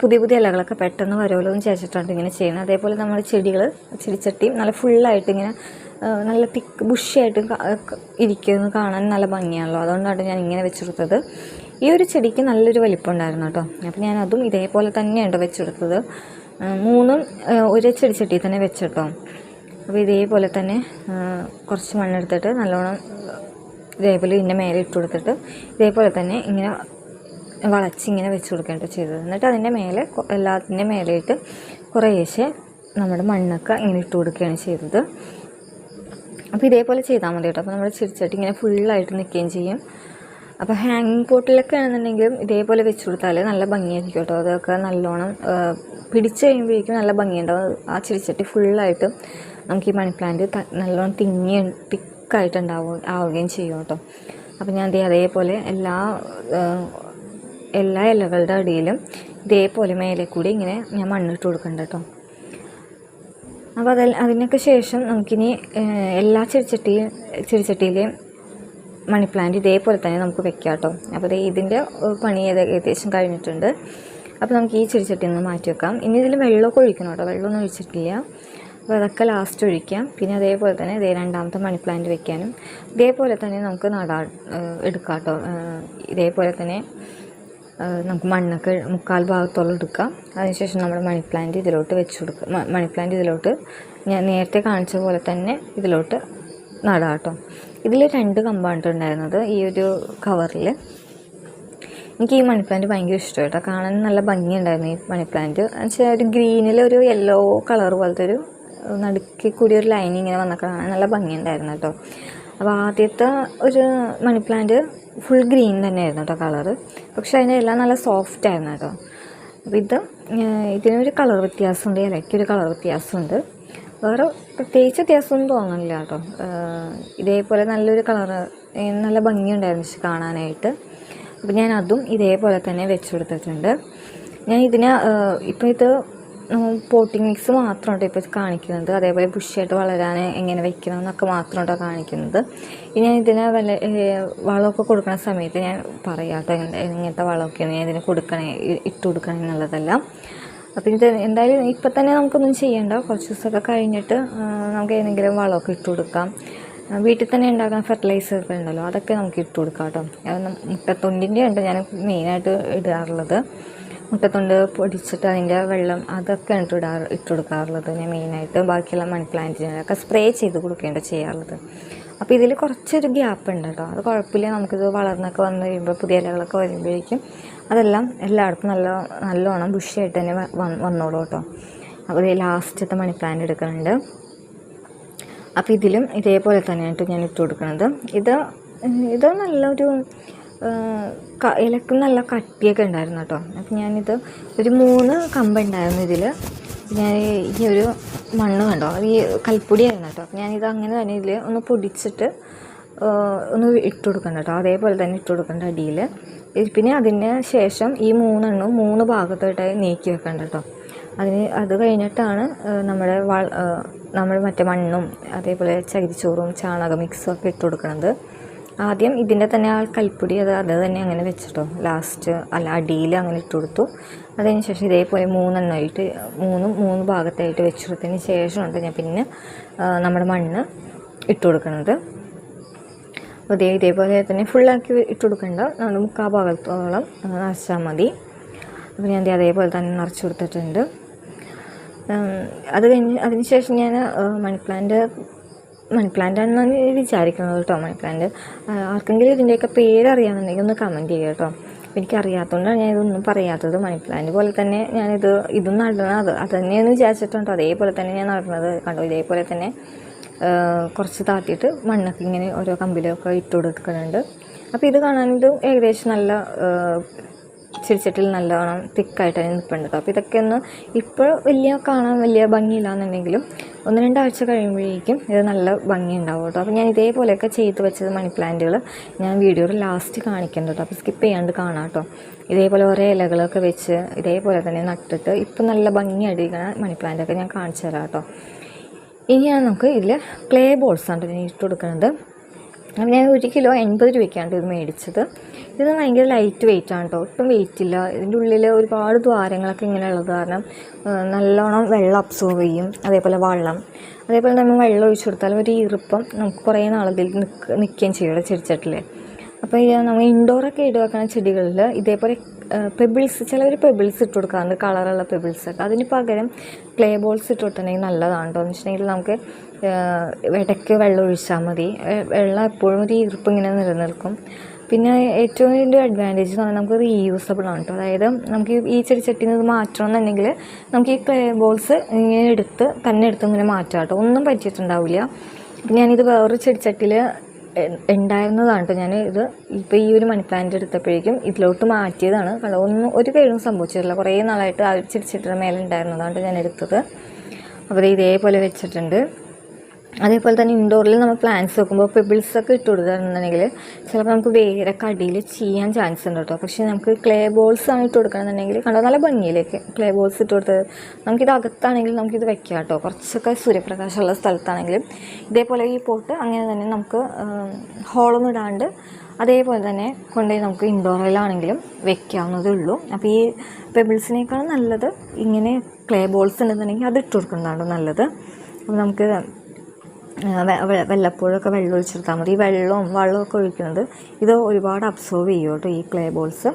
പുതിയ പുതിയ ഇലകളൊക്കെ പെട്ടെന്ന് വരുമല്ലോ എന്ന് വിചാരിച്ചിട്ടാണ് ഇങ്ങനെ ചെയ്യുന്നത്. അതേപോലെ നമ്മൾ ചെടികൾ ചെടിച്ചട്ടിയും നല്ല ഫുള്ളായിട്ട് ഇങ്ങനെ നല്ല തിക്ക് ബുഷിയായിട്ട് ഇരിക്കുന്നത് കാണാൻ നല്ല ഭംഗിയാണല്ലോ. അതുകൊണ്ടാണ് ഞാൻ ഇങ്ങനെ വെച്ചെടുത്തത്. ഈ ഒരു ചെടിക്ക് നല്ലൊരു വലിപ്പം ഉണ്ടായിരുന്നു കേട്ടോ. അപ്പോൾ ഞാൻ അതും ഇതേപോലെ തന്നെയാണ് വെച്ചെടുത്തത്. മൂന്നും ഒരു ചെടിച്ചട്ടി തന്നെ വെച്ചിട്ടോ. അപ്പോൾ ഇതേപോലെ തന്നെ കുറച്ച് മണ്ണെടുത്തിട്ട് നല്ലോണം ഇതേപോലെ ഇതിന്റെ മേലെ ഇട്ട് കൊടുത്തിട്ട് ഇതേപോലെ തന്നെ ഇങ്ങനെ വളച്ചിങ്ങനെ വെച്ച് കൊടുക്കേണ്ട ചെയ്തത്. എന്നിട്ട് അതിന്റെ മേലെ എല്ലാത്തിന്റെ മേലെയിട്ട് കുറേശ്ശെ നമ്മുടെ മണ്ണൊക്കെ ഇങ്ങനെ ഇട്ട് കൊടുക്കുകയാണ് ചെയ്തത്. അപ്പോൾ ഇതേപോലെ ചെയ്താൽ മതി കേട്ടോ. അപ്പോൾ നമ്മൾ ചെടിച്ചട്ടി ഇങ്ങനെ ഫുള്ളായിട്ട് നിൽക്കുകയും ചെയ്യും. അപ്പോൾ ഹാങ്ങിങ് പോട്ടിലൊക്കെ ആണെന്നുണ്ടെങ്കിലും ഇതേപോലെ വെച്ച് കൊടുത്താൽ നല്ല ഭംഗിയായിരിക്കും കേട്ടോ. അതൊക്കെ നല്ലോണം പിടിച്ച് കഴിയുമ്പോഴേക്കും നല്ല ഭംഗിയുണ്ടാവും. ആ ചെടിച്ചട്ടി ഫുള്ളായിട്ട് നമുക്ക് ഈ മണി പ്ലാന്റ് നല്ലോണം തിങ്ങി തിക്കായിട്ടുണ്ടാവും ആവുകയും ചെയ്യും കേട്ടോ അപ്പോൾ ഞാൻ ദേ അതേപോലെ എല്ലാ എല്ലാ ഇലകളുടെ അടിയിലും ഇതേപോലെ മേലെ കൂടി ഇങ്ങനെ ഞാൻ മണ്ണിട്ട് കൊടുക്കുന്നുണ്ട് കേട്ടോ അപ്പോൾ അതിൽ അതിനൊക്കെ ശേഷം നമുക്കിനി എല്ലാ ചെടിച്ചട്ടിയും ചെടിച്ചട്ടിയിലെയും മണി പ്ലാന്റ് ഇതേപോലെ തന്നെ നമുക്ക് വെക്കാം കേട്ടോ അപ്പോൾ ഇതിന്റെ പണി ഏകദേശം കഴിഞ്ഞിട്ടുണ്ട്. അപ്പോൾ നമുക്ക് ഈ ചെടിച്ചട്ടിയിൽ നിന്ന് മാറ്റി വെക്കാം. ഇനി ഇതിൽ വെള്ളമൊക്കെ ഒഴിക്കണം കേട്ടോ വെള്ളമൊന്നും ഒഴിച്ചിട്ടില്ല. അതൊക്കെ ലാസ്റ്റ് ഒഴിക്കാം. പിന്നെ അതേപോലെ തന്നെ ഇതേ രണ്ടാമത്തെ മണി പ്ലാന്റ് വെക്കാനും. ഇതേപോലെ തന്നെ നമുക്ക് നടാ എടുക്കാം കേട്ടോ ഇതേപോലെ തന്നെ നമുക്ക് മണ്ണൊക്കെ മുക്കാൽ ഭാഗത്തോളം എടുക്കാം. അതിനുശേഷം നമ്മൾ മണി പ്ലാന്റ് ഇതിലോട്ട് വെച്ച് കൊടുക്കുക മണി പ്ലാന്റ് ഇതിലോട്ട് ഞാൻ നേരത്തെ കാണിച്ച പോലെ തന്നെ ഇതിലോട്ട് നടാം കേട്ടോ ഇതിൽ രണ്ട് കമ്പാണ് ഉണ്ടായിരുന്നത്. ഈ ഒരു കവറിൽ എനിക്ക് ഈ മണി പ്ലാന്റ് ഭയങ്കര ഇഷ്ടം കേട്ടോ കാണാൻ നല്ല ഭംഗിയുണ്ടായിരുന്നു ഈ മണി പ്ലാന്റ് എന്നുവെച്ചാൽ ഒരു ഗ്രീനിൽ ഒരു യെല്ലോ കളർ പോലത്തെ ഒരു നടുക്കി കൂടി ഒരു ലൈൻ ഇങ്ങനെ വന്ന കാണാൻ നല്ല ഭംഗിയുണ്ടായിരുന്നു കേട്ടോ. അപ്പോൾ ആദ്യത്തെ ഒരു മണി പ്ലാന്റ് ഫുൾ ഗ്രീൻ തന്നെയായിരുന്നു കേട്ടോ കളറ് പക്ഷേ അതിന്റെ എല്ലാം നല്ല സോഫ്റ്റ് ആയിരുന്നു കേട്ടോ. അപ്പോൾ ഇത് ഇതിനൊരു കളർ വ്യത്യാസമുണ്ട് ഇലയ്ക്കൊരു കളർ വ്യത്യാസമുണ്ട്. വേറെ പ്രത്യേകിച്ച് വ്യത്യാസമൊന്നും തോന്നുന്നില്ല കേട്ടോ. ഇതേപോലെ നല്ലൊരു കളറ് നല്ല ഭംഗിയുണ്ടായിരുന്നു കാണാനായിട്ട്. അപ്പോൾ ഞാൻ അതും ഇതേപോലെ തന്നെ വെച്ച് കൊടുത്തിട്ടുണ്ട്. ഞാൻ ഇതിനെ ഇപ്പോൾ ഇത് പോട്ടിംഗ് മിക്സ് മാത്രം മാത്രമാണ് ഇപ്പോൾ കാണിക്കുന്നത്. അതേപോലെ ബുഷിയായിട്ട് വളരാൻ എങ്ങനെ വയ്ക്കണം എന്നൊക്കെ മാത്രം മാത്രമാണ് കാണിക്കുന്നത്. ഇനി ഞാൻ ഇതിന് വല്ല വളമൊക്കെ കൊടുക്കുന്ന സമയത്ത് ഞാൻ പറയാം കേട്ടോ എങ്ങ- എങ്ങനത്തെ വളമൊക്കെയാണ് ഞാൻ ഇതിന് കൊടുക്കണേ ഇട്ട് കൊടുക്കണേ എന്നുള്ളതെല്ലാം. അപ്പോൾ ഇത് എന്തായാലും ഇപ്പം തന്നെ നമുക്കൊന്നും ചെയ്യണ്ട. കുറച്ച് ദിവസമൊക്കെ കഴിഞ്ഞിട്ട് നമുക്ക് ഏതെങ്കിലും വളമൊക്കെ ഇട്ട് കൊടുക്കാം. വീട്ടിൽ തന്നെ ഉണ്ടാക്കുന്ന ഫെർട്ടിലൈസറൊക്കെ ഉണ്ടല്ലോ അതൊക്കെ നമുക്ക് ഇട്ട് കൊടുക്കാം കേട്ടോ. മുട്ടത്തൊണ്ടിന്റെ ഉണ്ട് ഞാൻ മെയിനായിട്ട് ഇടാറുള്ളത്. മുട്ടത്തൊണ്ട് പൊടിച്ചിട്ട് അതിന്റെ വെള്ളം അതൊക്കെയാണ് ഇട്ടിടാറ് ഇട്ടുകൊടുക്കാറുള്ളത് ഇട്ട് കൊടുക്കാറുള്ളത് ഞാൻ മെയിനായിട്ട് ബാക്കിയുള്ള മണി പ്ലാന്റിനൊക്കെ സ്പ്രേ ചെയ്ത് കൊടുക്കേണ്ട ചെയ്യാറുള്ളത്. അപ്പോൾ ഇതിൽ കുറച്ചൊരു ഗ്യാപ്പ് ഉണ്ട് കേട്ടോ. അത് കുഴപ്പമില്ല. നമുക്കിത് വളർന്നൊക്കെ വന്നു കഴിയുമ്പോൾ പുതിയ ഇലകളൊക്കെ വരുമ്പോഴേക്കും അതെല്ലാം എല്ലായിടത്തും നല്ല നല്ലോണം ബുഷിയായിട്ട് തന്നെ വന്നോളൂ കേട്ടോ. അപ്പോൾ ഇത് ലാസ്റ്റത്തെ മണി പ്ലാന്റ് എടുക്കുന്നുണ്ട്. അപ്പോൾ ഇതിലും ഇതേപോലെ തന്നെയായിട്ട് ഞാൻ ഇട്ട് കൊടുക്കുന്നത് ഇത് ഇത് നല്ലൊരു ഇലക്ക് നല്ല കട്ടിയൊക്കെ ഉണ്ടായിരുന്നു കേട്ടോ. അപ്പം ഞാനിത് ഒരു മൂന്ന് കമ്പ് ഉണ്ടായിരുന്നു ഇതിൽ ഞാൻ ഈ ഒരു മണ്ണ് കണ്ടോ? ഈ കൽപ്പൊടിയായിരുന്നു കേട്ടോ. അപ്പം ഞാനിത് അങ്ങനെ തന്നെ ഇതിൽ ഒന്ന് പൊടിച്ചിട്ട് ഒന്ന് ഇട്ട് കൊടുക്കണം കേട്ടോ. അതേപോലെ തന്നെ ഇട്ട് കൊടുക്കണ്ട അടിയിൽ പിന്നെ അതിന് ശേഷം ഈ മൂന്നെണ്ണം മൂന്ന് ഭാഗത്തോട്ടായി നീക്കി വെക്കണ്ട കേട്ടോ. അതിന് അത് കഴിഞ്ഞിട്ടാണ് നമ്മുടെ നമ്മൾ മറ്റേ മണ്ണും അതേപോലെ ചകിരിച്ചോറും ചാണകം മിക്സും ഒക്കെ ഇട്ട് കൊടുക്കുന്നത് ആദ്യം ഇതിന്റെ തന്നെ ആ കൽപ്പൊടി അത് അത് തന്നെ അങ്ങനെ വെച്ചിട്ടോ. ലാസ്റ്റ് അല്ല അടിയിൽ അങ്ങനെ ഇട്ട് കൊടുത്തു. അതിന് ശേഷം ഇതേപോലെ മൂന്നെണ്ണമായിട്ട് മൂന്നും മൂന്ന് ഭാഗത്തായിട്ട് വെച്ചെടുത്തതിന് ശേഷമുണ്ട് ഞാൻ പിന്നെ നമ്മുടെ മണ്ണ് ഇട്ട് കൊടുക്കുന്നത് അതേ ഇതേ ഇതേപോലെ തന്നെ ഫുള്ളാക്കി ഇട്ട് കൊടുക്കേണ്ട. നമ്മൾ മുക്കാൽ ഭാഗത്തോളം നിറച്ചാൽ മതി. അപ്പോൾ ഞാൻ അതേപോലെ തന്നെ നിറച്ച് കൊടുത്തിട്ടുണ്ട്. അത് കഴിഞ്ഞ് അതിന് ശേഷം ഞാൻ മണി മണി പ്ലാന്റ് ആണെന്നാണ് വിചാരിക്കുന്നത് കേട്ടോ മണി പ്ലാന്റ് ആർക്കെങ്കിലും ഇതിന്റെയൊക്കെ പേര് അറിയാമെന്നുണ്ടെങ്കിൽ ഒന്ന് കമന്റ് ചെയ്യുക കേട്ടോ. എനിക്കറിയാത്തതുകൊണ്ടാണ് ഞാൻ ഇതൊന്നും പറയാത്തത്. മണി പ്ലാന്റ് പോലെ തന്നെ ഞാനിത് ഇതും നടണത് അത് തന്നെയെന്ന് വിചാരിച്ചിട്ടുണ്ട്. അതേപോലെ തന്നെ ഞാൻ നടണത് കണ്ടോ. ഇതേപോലെ തന്നെ കുറച്ച് താത്തിയിട്ട് മണ്ണൊക്കെ ഇങ്ങനെ ഓരോ കമ്പിലൊക്കെ ഇട്ട് കൊടുക്കുന്നുണ്ട്. അപ്പോൾ ഇത് കാണാൻ ഏകദേശം നല്ല ചെടിച്ചട്ടിൽ നല്ലോണം തിക്കായിട്ട് തന്നെ നിൽപ്പുണ്ട് കേട്ടോ. അപ്പോൾ ഇതൊക്കെ ഒന്ന് ഇപ്പോൾ വലിയ കാണാൻ വലിയ ഭംഗിയില്ലാന്നുണ്ടെങ്കിലും ഒന്ന് രണ്ടാഴ്ച കഴിയുമ്പോഴേക്കും ഇത് നല്ല ഭംഗി ഉണ്ടാവും കേട്ടോ. അപ്പോൾ ഞാൻ ഇതേപോലെയൊക്കെ ചെയ്ത് വെച്ചത് മണി പ്ലാന്റുകൾ ഞാൻ വീഡിയോയിൽ ലാസ്റ്റ് കാണിക്കുന്നുണ്ട് കേട്ടോ. അപ്പോൾ സ്കിപ്പ് ചെയ്യാണ്ട് കാണാം കേട്ടോ. ഇതേപോലെ ഓരോ ഇലകളൊക്കെ വെച്ച് ഇതേപോലെ തന്നെ നട്ടിട്ട് ഇപ്പം നല്ല ഭംഗിയായിട്ടിരിക്കുന്ന മണി പ്ലാന്റൊക്കെ ഞാൻ കാണിച്ചു തരാം കേട്ടോ. ഇനിയാണ് നമുക്ക് ഇതിൽ ക്ലേ ബോൾസാണ് ഞാൻ ഇട്ട് കൊടുക്കുന്നത്. അപ്പം ഞാൻ ഒരു കിലോ എൺപത് രൂപയ്ക്കാണ് ഇത് മേടിച്ചത്. ഇത് ഭയങ്കര ലൈറ്റ് വെയിറ്റ് ആണ് കേട്ടോ ഒട്ടും വെയിറ്റ് ഇല്ല. ഇതിന്റെ ഉള്ളിൽ ഒരുപാട് ദ്വാരങ്ങളൊക്കെ ഇങ്ങനെ ഉള്ളത് കാരണം നല്ലോണം വെള്ളം അബ്സോർവ് ചെയ്യും. അതേപോലെ വെള്ളം. അതേപോലെ നമ്മൾ വെള്ളം ഒഴിച്ചു കൊടുത്താലും ഒരു ഈർപ്പം നമുക്ക് കുറേ നാളതിൽ നിൽക്കുക നിൽക്കുകയും ചെയ്യും ചെടിച്ചട്ടിൽ അപ്പോൾ നമ്മൾ ഇൻഡോറൊക്കെ ഇട്ട് വെക്കുന്ന ചെടികളിൽ ഇതേപോലെ പെബിൾസ് ചിലവർ പെബിൾസ് ഇട്ട് കൊടുക്കാറുണ്ട്. കളറുള്ള പെബിൾസ് ഒക്കെ. അതിന് പകരം ക്ലേ ബോൾസ് ഇട്ട് കൊടുത്തിട്ടുണ്ടെങ്കിൽ നല്ലതാണ് കേട്ടോ എന്ന് വെച്ചിട്ടുണ്ടെങ്കിൽ നമുക്ക് ഇടയ്ക്ക് വെള്ളം ഒഴിച്ചാൽ മതി. വെള്ളം എപ്പോഴും ഒരു ഈർപ്പ് ഇങ്ങനെ നിലനിൽക്കും. പിന്നെ ഏറ്റവും ഇതിന്റെ അഡ്വാന്റേജ് എന്ന് പറഞ്ഞാൽ നമുക്ക് റീയൂസബിൾ ആണ് കേട്ടോ അതായത് നമുക്ക് ഈ- ഈ ചെടിച്ചട്ടിയിൽ നിന്ന് മാറ്റണം എന്നുണ്ടെങ്കിൽ നമുക്ക് ഈ ക്ലേ ബോൾസ് ഇങ്ങനെ എടുത്ത് തന്നെ എടുത്ത് ഇങ്ങനെ മാറ്റാം കേട്ടോ ഒന്നും പറ്റിയിട്ടുണ്ടാവില്ല. ഞാനിത് വേറൊരു ചെടിച്ചട്ടിയിൽ ഉണ്ടായിരുന്നതാണ് ഞാൻ ഇത് ഇപ്പോൾ ഈ ഒരു മണി പ്ലാന്റ് എടുത്തപ്പോഴേക്കും ഇതിലോട്ട് മാറ്റിയതാണ്. കാരണം ഒന്നും ഒരു കഴിവും സംഭവിച്ചിട്ടില്ല. കുറേ നാളായിട്ട് ആ ഒരു മേലെ ഉണ്ടായിരുന്നതാണ് ഞാൻ എടുത്തത് അപ്പോൾ ഇതേപോലെ വെച്ചിട്ടുണ്ട്. അതേപോലെ തന്നെ ഇൻഡോറിൽ നമ്മൾ പ്ലാന്റ്സ് വെക്കുമ്പോൾ പെബിൾസ് ഒക്കെ ഇട്ട് കൊടുക്കുകയാണെന്നുണ്ടെങ്കിൽ ചിലപ്പോൾ നമുക്ക് വേറെ കടിയിൽ ചെയ്യാൻ ചാൻസ് ഉണ്ട് കേട്ടോ പക്ഷേ നമുക്ക് ക്ലേ ബോൾസ് ആണ് ഇട്ട് കൊടുക്കണമെന്നുണ്ടെങ്കിൽ കണ്ടോ? നല്ല ഭംഗിയിലേക്ക് ക്ലേ ബോൾസ് ഇട്ട് കൊടുത്തത് നമുക്കിത് അകത്താണെങ്കിൽ നമുക്കിത് വെക്കാം കേട്ടോ കുറച്ചൊക്കെ സൂര്യപ്രകാശമുള്ള സ്ഥലത്താണെങ്കിലും. ഇതേപോലെ ഈ പോട്ട് അങ്ങനെ തന്നെ നമുക്ക് ഹോളൊന്നും ഇടാണ്ട് അതേപോലെ തന്നെ കൊണ്ടുപോയി നമുക്ക് ഇൻഡോറിലാണെങ്കിലും വെക്കാവുന്നതേ ഉള്ളൂ. അപ്പോൾ ഈ പെബിൾസിനേക്കാളും നല്ലത് ഇങ്ങനെ ക്ലേ ബോൾസ് ഉണ്ടെന്നുണ്ടെങ്കിൽ അത് ഇട്ട് കൊടുക്കുന്നതാണ് നല്ലത്. അപ്പോൾ നമുക്ക് വല്ലപ്പോഴൊക്കെ വെള്ളം ഒഴിച്ചെടുത്താൽ മതി. ഈ വെള്ളവും വെള്ളമൊക്കെ ഒഴിക്കുന്നത് ഇത് ഒരുപാട് അബ്സോർവ് ചെയ്യും കേട്ടോ ഈ ക്ലേ ബോൾസ്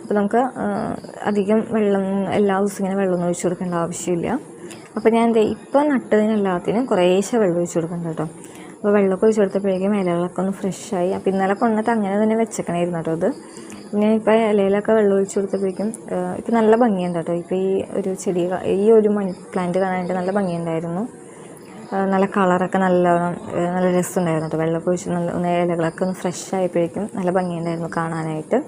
അപ്പോൾ നമുക്ക് അധികം വെള്ളം എല്ലാ ദിവസവും ഇങ്ങനെ വെള്ളം ഒഴിച്ചു കൊടുക്കേണ്ട ആവശ്യമില്ല. അപ്പോൾ ഞാൻ എന്താ ഇപ്പോൾ നട്ടതിനെല്ലാത്തിനും കുറേശ്ശെ വെള്ളം ഒഴിച്ചു കൊടുക്കേണ്ട കേട്ടോ. അപ്പോൾ വെള്ളമൊക്കെ ഒഴിച്ചു കൊടുത്തപ്പോഴേക്കും ഇലകളൊക്കെ ഒന്ന് ഫ്രഷായി അപ്പോൾ ഇന്നലെ കൊണ്ടിട്ട് അങ്ങനെ തന്നെ വെച്ചേക്കണായിരുന്നു കേട്ടോ അത് പിന്നെ ഇപ്പോൾ ഇലയിലൊക്കെ വെള്ളം ഒഴിച്ചു കൊടുത്തപ്പോഴേക്കും ഇപ്പോൾ നല്ല ഭംഗിയുണ്ട് കേട്ടോ. ഇപ്പോൾ ഈ ഒരു ചെടി ഈ ഒരു മണി പ്ലാന്റ് കാണാനായിട്ട് നല്ല ഭംഗിയുണ്ടായിരുന്നു. നല്ല കളറൊക്കെ നല്ലോണം നല്ല രസമുണ്ടായിരുന്നു കേട്ടോ വെള്ളമൊക്കെ ഒഴിച്ച് നല്ല ഒന്ന് ഇലകളൊക്കെ ഒന്ന് ഫ്രഷ് ആയപ്പോഴേക്കും നല്ല ഭംഗിയുണ്ടായിരുന്നു കാണാനായിട്ട്.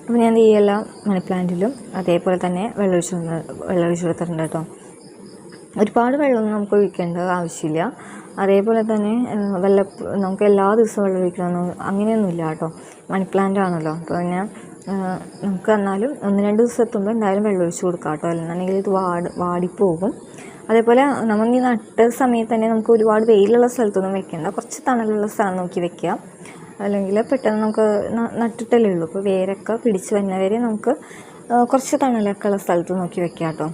അപ്പോൾ ഞാൻ ഈ എല്ലാ മണി പ്ലാന്റിലും അതേപോലെ തന്നെ വെള്ളമൊഴിച്ച് വെള്ളം വെള്ളമൊഴിച്ച് കൊടുത്തിട്ടുണ്ട് കേട്ടോ ഒരുപാട് വെള്ളമൊന്നും നമുക്ക് ഒഴിക്കേണ്ട ആവശ്യമില്ല. അതേപോലെ തന്നെ വെള്ള നമുക്ക് എല്ലാ ദിവസവും വെള്ളം ഒഴിക്കണമെന്നും അങ്ങനെയൊന്നുമില്ല കേട്ടോ മണി പ്ലാന്റ് ആണല്ലോ അപ്പോൾ ആ, നമുക്ക് എന്നാലും ഒന്ന് രണ്ട് ദിവസം എത്തുമ്പോൾ എന്തായാലും വെള്ളം ഒഴിച്ച് കൊടുക്കാം കേട്ടോ അല്ലെന്നുണ്ടെങ്കിൽ ഇത് വാട് വാടിപ്പോകും. അതേപോലെ നമ്മൾ ഈ നട്ട സമയത്ത് തന്നെ നമുക്ക് ഒരുപാട് വെയിലുള്ള സ്ഥലത്തൊന്നും വെക്കേണ്ട. കുറച്ച് തണലുള്ള സ്ഥലം നോക്കി വെക്കുക. അല്ലെങ്കിൽ പെട്ടെന്ന് നമുക്ക് നട്ടിട്ടല്ലേ ഉള്ളൂ. അപ്പോൾ വേരൊക്കെ പിടിച്ച് വരുന്നവരെ നമുക്ക് കുറച്ച് തണലൊക്കെ ഉള്ള സ്ഥലത്ത് നോക്കി വെക്കാം കേട്ടോ.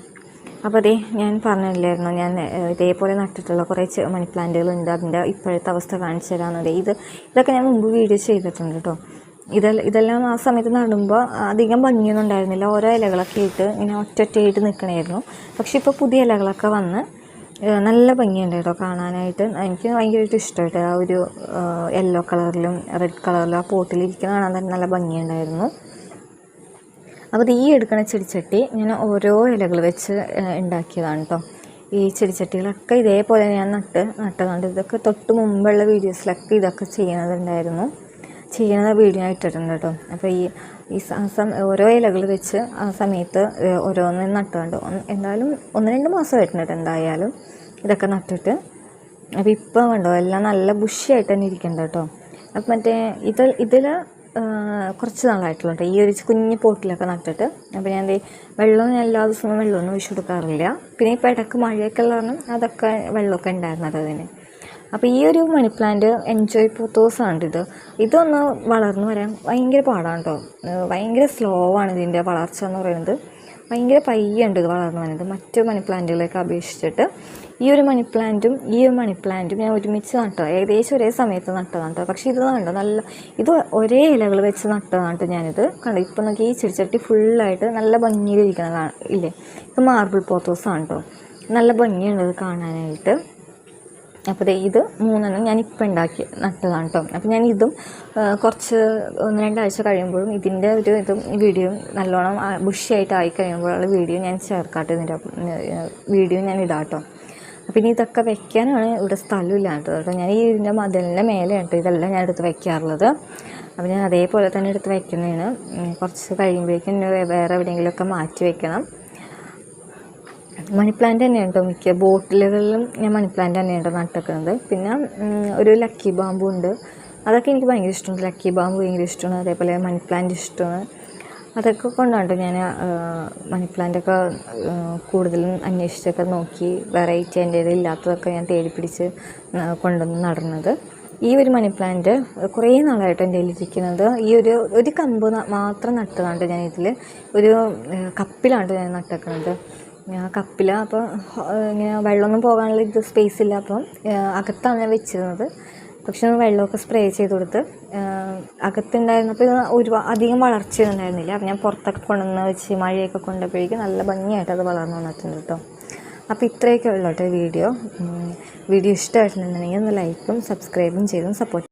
അപ്പോൾ അതേ ഞാൻ പറഞ്ഞില്ലായിരുന്നു? ഞാൻ ഇതേപോലെ നട്ടിട്ടുള്ള കുറേ മണി പ്ലാന്റുകളുണ്ട് അതിന്റെ ഇപ്പോഴത്തെ അവസ്ഥ കാണിച്ചു തരാമെന്നത് ഇത് ഇതൊക്കെ ഞാൻ മുമ്പ് വീഡിയോ ചെയ്തിട്ടുണ്ട് കേട്ടോ. ഇതെല്ലാം ഇതെല്ലാം ആ സമയത്ത് നടുമ്പോൾ അധികം ഭംഗിയൊന്നും ഉണ്ടായിരുന്നില്ല. ഓരോ ഇലകളൊക്കെ ഇട്ട് ഇങ്ങനെ ഒറ്റൊറ്റയായിട്ട് നിൽക്കണമായിരുന്നു പക്ഷെ ഇപ്പോൾ പുതിയ ഇലകളൊക്കെ വന്ന് നല്ല ഭംഗിയുണ്ട് കേട്ടോ കാണാനായിട്ട്. എനിക്ക് ഭയങ്കരമായിട്ട് ഇഷ്ടമായിട്ട് ആ ഒരു യെല്ലോ കളറിലും റെഡ് കളറിലും ആ പോട്ടിലിരിക്കുന്ന കാണാൻ തന്നെ നല്ല ഭംഗിയുണ്ടായിരുന്നു. അപ്പോൾ ഈ എടുക്കണ ചെടിച്ചട്ടി ഞാൻ ഓരോ ഇലകൾ വെച്ച് ഉണ്ടാക്കിയതാണ് കേട്ടോ. ഈ ചെടിച്ചട്ടികളൊക്കെ ഇതേപോലെ ഞാൻ നട്ട് നട്ടതുകൊണ്ട് ഇതൊക്കെ തൊട്ട് മുമ്പുള്ള വീഡിയോസിലൊക്കെ ഇതൊക്കെ ചെയ്യുന്നതുണ്ടായിരുന്നു ചെയ്യുന്നത് വീഡിയോ ഇട്ടിട്ടുണ്ട് കേട്ടോ അപ്പോൾ ഈ ഈ സ- ഓരോ ഇലകൾ വെച്ച് ആ സമയത്ത് ഓരോന്ന് നട്ടുകൊണ്ട് എന്തായാലും ഒന്ന് രണ്ട് മാസം ആയിട്ടുണ്ട് എന്തായാലും ഇതൊക്കെ നട്ടിട്ട്. അപ്പോൾ ഇപ്പോൾ കണ്ടോ എല്ലാം നല്ല ബുഷിയായിട്ട് തന്നെ ഇരിക്കുന്നുണ്ട് കേട്ടോ അപ്പം മറ്റേ ഇത് ഇതിൽ കുറച്ച് നാളായിട്ടുള്ളൂ കേട്ടോ ഈ ഒരു കുഞ്ഞു പോട്ടിലൊക്കെ നട്ടിട്ട്. അപ്പോൾ ഞാൻ ദേ വെള്ളം ഞാൻ എല്ലാ ദിവസവും വെള്ളമൊന്നും ഒഴിച്ചു കൊടുക്കാറില്ല. പിന്നെ ഇപ്പോൾ ഇടയ്ക്ക് മഴയൊക്കെ ഉള്ള കാരണം അതൊക്കെ വെള്ളമൊക്കെ ഉണ്ടായിരുന്നത് അതിന്. അപ്പോൾ ഈ ഒരു മണി പ്ലാന്റ് എൻജോയ് പൂത്തോസാണ് ഇത്. ഇതൊന്ന് വളർന്നു വരാൻ ഭയങ്കര പാടാണ് കേട്ടോ ഭയങ്കര സ്ലോ ആണ് ഇതിന്റെ വളർച്ച എന്ന് പറയുന്നത്. ഭയങ്കര പയ്യുണ്ട് ഇത് വളർന്നു വരുന്നത് മറ്റു മണി പ്ലാന്റുകളെയൊക്കെ അപേക്ഷിച്ചിട്ട് ഈ ഒരു മണി പ്ലാന്റും ഈ ഒരു മണി പ്ലാന്റും ഞാൻ ഒരുമിച്ച് നട്ടത് ഏകദേശം ഒരേ സമയത്ത് നട്ടതാണ് കേട്ടോ പക്ഷേ ഇത് കണ്ടോ നല്ല ഇത് ഒരേ ഇലകൾ വെച്ച് നട്ടതാണ് കേട്ടോ ഞാനിത്. കണ്ടോ ഇപ്പം നോക്കി ഈ ചെടിച്ചട്ടി ഫുള്ളായിട്ട് നല്ല ഭംഗിയിലിരിക്കുന്നതാണ് ഇല്ലേ? ഇത് മാർബിൾ പോത്തോസാണ് കേട്ടോ നല്ല ഭംഗിയുണ്ട് ഇത് കാണാനായിട്ട്. അപ്പോൾ ഇത് മൂന്നെണ്ണം ഞാൻ ഇപ്പം ഉണ്ടാക്കി നട്ടതാണ് കേട്ടോ അപ്പോൾ ഞാൻ ഇതും കുറച്ച് ഒന്ന് രണ്ടാഴ്ച കഴിയുമ്പോഴും ഇതിന്റെ ഒരു ഇതും വീഡിയോ നല്ലോണം ബുഷിയായിട്ട് ആയി കഴിയുമ്പോഴുള്ള വീഡിയോ ഞാൻ ചേർക്കാട്ടെ ഇതിന്റെ വീഡിയോ ഞാൻ ഇടാം കേട്ടോ ഇനി ഇതൊക്കെ വെക്കാനാണ് ഇവിടെ സ്ഥലമില്ലാത്തത് കേട്ടോ. ഞാൻ ഈ ഇതിന്റെ മതിലിന്റെ മേലെ കേട്ടോ ഇതെല്ലാം ഞാൻ എടുത്ത് വെക്കാറുള്ളത്. അപ്പോൾ ഞാൻ അതേപോലെ തന്നെ എടുത്ത് വയ്ക്കുന്നതാണ് കുറച്ച് കഴിയുമ്പോഴേക്കും വേറെ എവിടെയെങ്കിലുമൊക്കെ മാറ്റി വെക്കണം. മണി പ്ലാന്റ് തന്നെയാണ് കേട്ടോ മിക്ക. ബോട്ടിലുകളിലും ഞാൻ മണി പ്ലാന്റ് തന്നെയാണ് കേട്ടോ പിന്നെ ഒരു ലക്കി ബാമ്പു ഉണ്ട്. അതൊക്കെ എനിക്ക് ഭയങ്കര ഇഷ്ടമാണ്. ലക്കി ബാമ്പു ഭയങ്കര ഇഷ്ടമാണ്. അതേപോലെ മണി പ്ലാന്റ് ഇഷ്ടമാണ്. അതൊക്കെ കൊണ്ടാണ് ഞാൻ മണി പ്ലാന്റൊക്കെ കൂടുതലും അന്വേഷിച്ചൊക്കെ നോക്കി വെറൈറ്റി എന്റെ ഇല്ലാത്തതൊക്കെ ഞാൻ തേടി പിടിച്ച് കൊണ്ടുവന്ന് നടന്നത്. ഈ ഒരു മണി പ്ലാന്റ് കുറേ നാളായിട്ട് എന്റെ ഇരിക്കുന്നത് ഈ ഒരു ഒരു കമ്പ് മാത്രം നട്ടതാണ് ഞാൻ ഇതിൽ ഒരു കപ്പിലാണ് ഞാൻ നട്ടേക്കുന്നത് ഞാൻ കപ്പില അപ്പോൾ ഇങ്ങനെ വെള്ളമൊന്നും പോകാനുള്ള ഇത് സ്പേസ് ഇല്ല. അപ്പം അകത്താണ് ഞാൻ വെച്ചിരുന്നത്. പക്ഷെ വെള്ളമൊക്കെ സ്പ്രേ ചെയ്ത് കൊടുത്ത് അകത്തുണ്ടായിരുന്നപ്പോൾ ഇത് ഒരു അധികം ഉണ്ടായിരുന്നില്ല അപ്പം ഞാൻ പുറത്തൊക്കെ കൊണ്ടുവന്ന് വെച്ച് മഴയൊക്കെ കൊണ്ടപ്പോഴേക്കും നല്ല ഭംഗിയായിട്ട് അത് വളർന്നു വന്നിട്ടുണ്ട് കേട്ടോ അപ്പോൾ ഇത്രയൊക്കെ ഉള്ളൂ കേട്ടോ വീഡിയോ. വീഡിയോ ഇഷ്ടമായിട്ടുണ്ടെന്നുണ്ടെങ്കിൽ ഒന്ന് ലൈക്കും സബ്സ്ക്രൈബും ചെയ്തും സപ്പോർട്ട്